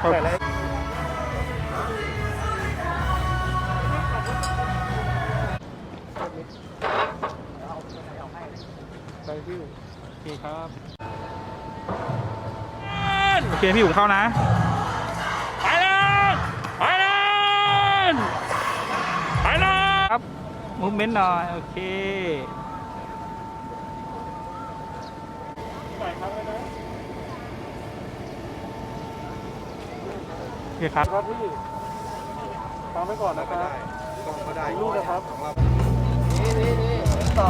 ครับแต่ละไปพี่โอเคครับ โอเคพี่ผมเข้านะ ไปเลยไปเลยไปเลยครับมูฟเมนต์หน่อย โอเค เคครับครับพี่ฟังไปก่อนนะครับลูกนะครับส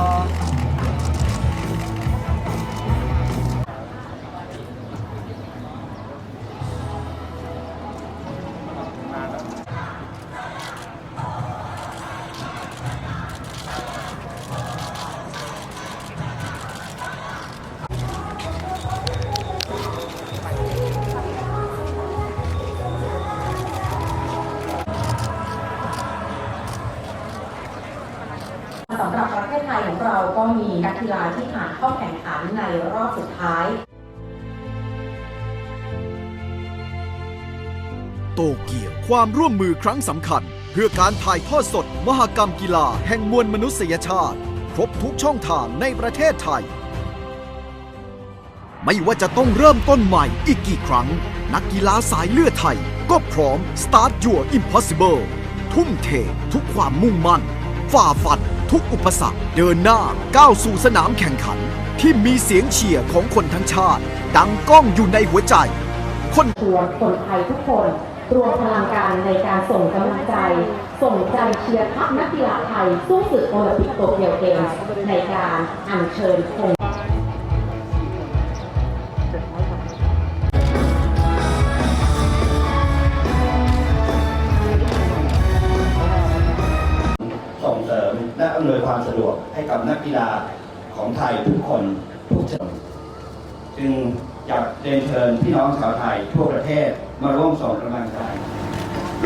เทศไทยของเราก็มีนักกีฬาที่ผ่านเข้าแข่งขันในรอบสุดท้าย โตเกียวความร่วมมือครั้งสำคัญ เพื่อการถ่ายทอดสด มหกรรมกีฬาแห่งมวลมนุษยชาติ ครบทุกช่องทางในประเทศไทย ไม่ว่าจะต้องเริ่มต้นใหม่อีกกี่ครั้ง นักกีฬาสายเลือดไทย ก็พร้อม start your impossible ทุ่มเททุกความมุ่งมั่น ฝ่าฟัน ทุกอุปสรรคเดินหน้าก้าวสู่สนามแข่งขัน ที่มีเสียงเชียร์ของคนทั้งชาติ ดังก้องอยู่ในหัวใจ คนชวนคนไทยทุกคน รวมพลังกันในการส่งกำลังใจ ส่งใจเชียร์ทัพนักกีฬาไทย สู้ศึกโอลิมปิกโตเกียวเกมส์ในการอัญเชิญธง ความสะดวกให้กับนักกีฬาของไทยทุกคนทุกชนจึงอยากเรียนเชิญพี่น้องชาวไทยทั่วประเทศมาร่วมส่งกำลังใจ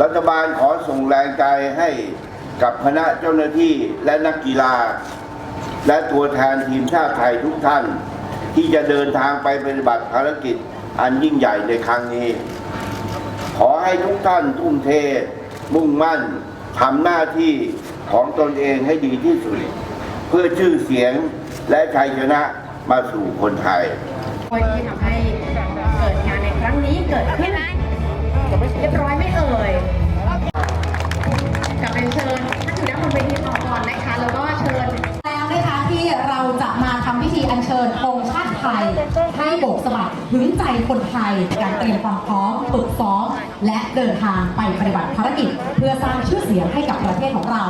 รัฐบาลขอส่งแรงใจให้กับคณะเจ้าหน้าที่และนักกีฬา และตัวแทนทีมชาติไทยทุกท่าน ที่จะเดินทางไปปฏิบัติภารกิจอันยิ่งใหญ่ในครั้งนี้ ขอให้ทุกท่านทุ่มเท มุ่งมั่นทำหน้าที่ ของตนเองให้ดีที่สุด เพื่อชื่อเสียงและชัยชนะมาสู่คนไทยที่ทำให้เกิดงานในครั้งนี้เกิดขึ้นเรียบร้อยไม่เอ่ยจะเป็นเชิญท่านอยู่ด้านบนเวทีต่อก่อนนะคะแล้วก็ พิธีอัญเชิญธงชาติไทย ให้โบกสะบัดถึงใจคนไทยการเตรียมความพร้อมฝึกซ้อมและเดินทางไปปฏิบัติภารกิจ เพื่อสร้างชื่อเสียงให้กับประเทศของเรา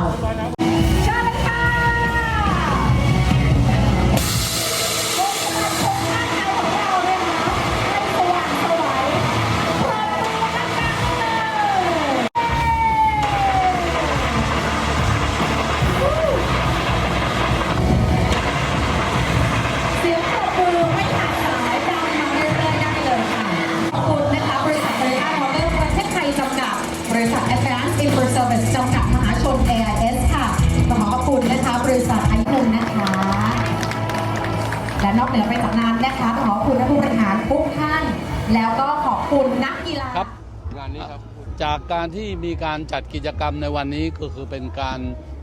จากการที่มีการจัดกิจกรรมในวันนี้ก็คือเป็นการ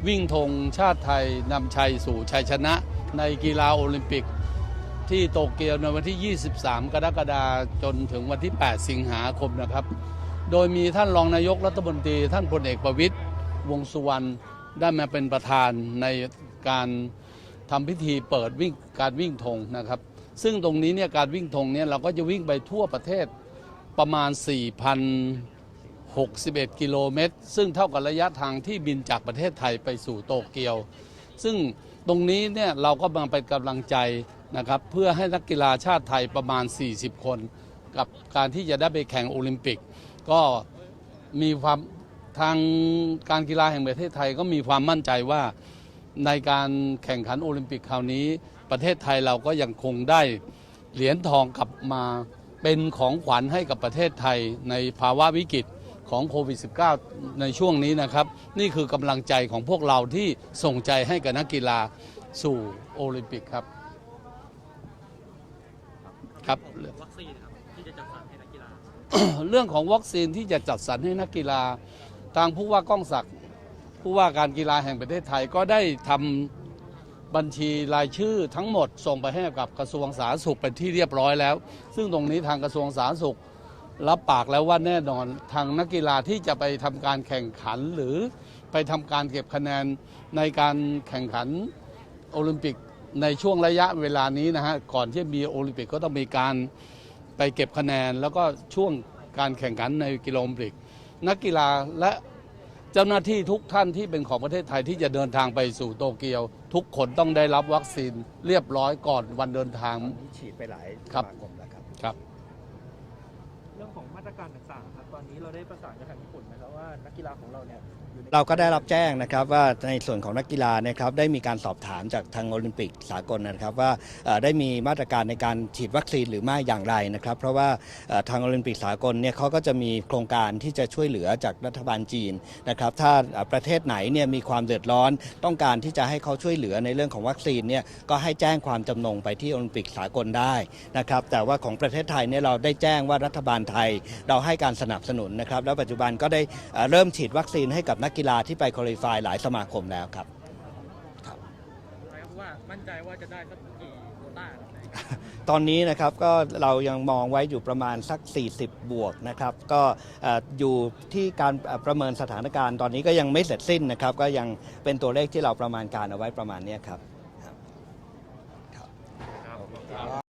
วิ่งธงชาติไทยนำชัยสู่ชัยชนะ ในกีฬาโอลิมปิก ที่โตเกียวในวันที่ 23 กรกฎาคมจนถึงวันที่ 8 สิงหาคมนะครับ โดยมีท่านรองนายกรัฐมนตรี ท่านพลเอกประวิตยวงสุวรรณได้มาเป็นประธานในการทำพิธีเปิดวิ่งการวิ่งธงนะครับ ซึ่งตรงนี้เนี่ยการวิ่งธงเนี่ยเราก็จะวิ่งไปทั่วประเทศประมาณ 61 กิโลเมตร ซึ่งเท่ากับระยะทางที่บินจากประเทศไทยไปสู่โตเกียว ซึ่งตรงนี้เนี่ยเราก็มาเป็นกำลังใจนะครับเพื่อให้นักกีฬาชาติไทยประมาณ 40 คน กับการที่จะได้ไปแข่งโอลิมปิก ก็มีความทางการกีฬาแห่งประเทศไทยก็มีความมั่นใจว่าในการแข่งขันโอลิมปิกคราวนี้ ประเทศไทยเราก็ยังคงได้เหรียญทองกลับมาเป็นของขวัญให้กับประเทศไทยในภาวะวิกฤต ของโควิด -19 ในช่วงนี้นะครับ นี่คือกำลังใจของพวกเราที่ส่งใจให้กับนักกีฬาสู่โอลิมปิกครับ ครับ วัคซีนครับที่จะจัดสรรให้นักกีฬา เรื่องของวัคซีนที่จะจัดสรรให้นักกีฬา ทางผู้ว่าก้องศักดิ์ผู้ว่าการกีฬาแห่งประเทศไทยก็ได้ทำบัญชีรายชื่อทั้งหมดส่งไปให้กับกระทรวงสาธารณสุขเป็นที่เรียบร้อยแล้ว ซึ่งตรงนี้ทางกระทรวงสาธารณสุข รับปากแล้วว่าแน่นอนทางนักกีฬาที่จะไปทำการแข่งขันหรือไปทำการเก็บคะแนนในการแข่งขันโอลิมปิกในช่วงระยะเวลานี้นะฮะก่อนที่มีโอลิมปิกก็ต้องมีการไปเก็บคะแนน แล้วก็ช่วงการแข่งขันในกีฬาโอลิมปิก นักกีฬาและเจ้าหน้าที่ทุกท่านที่เป็นของประเทศไทยที่จะเดินทางไปสู่โตเกียว ทุกคนต้องได้รับวัคซีนเรียบร้อยก่อนวันเดินทางฉีดไปหลายครับสมาคมแล้วครับครับ เรื่องของมาตร การต่างๆครับตอนนี้เราได้ประสานกับทางญี่ปุ่นนะครับว่านักกีฬาของเราเนี่ย เราก็ได้รับแจ้งนะครับว่าในส่วนของนักกีฬาเนะครับได้มีการสอบถามจากทางโอลิมปิกสากลนะครับว่าได้มีมาตรการในการฉีดวัคซีนหรือไม่อย่างไรนะครับ เพราะว่าทางโอลิมปิกสากลเนี่ยเขาก็จะมีโครงการที่จะช่วยเหลือจากรัฐบาลจีนนะครับถ้าประเทศไหนเนี่ยมีความเดือดร้อนต้องการที่จะให้เขาช่วยเหลือในเรื่องของวัคซีนเนี่ยก็ให้แจ้งความจำนงไปที่โอลิมปิกสากลได้นะครับแต่ว่าของประเทศไทยเนี่ยเราได้แจ้งว่ารัฐบาลไทย เราให้การสนับสนุนนะครับแล้วปัจจุบันก็ได้เอ่อเริ่มฉีดวัคซีนให้กับนักกีฬาที่ไปคุริฟายหลายสมาคมแล้วครับว่ามั่นใจว่าจะได้สักกี่โควต้าครับตอนนี้นะครับก็เรายังมองไว้อยู่ประมาณสัก 40 บวกนะครับก็เอ่ออยู่ที่การเอ่อประเมินสถานการณ์ตอนนี้ก็ยังไม่เสร็จสิ้นนะครับ ก็ยังเป็นตัวเลขที่เราประมาณการเอาไว้ประมาณเนี้ยครับ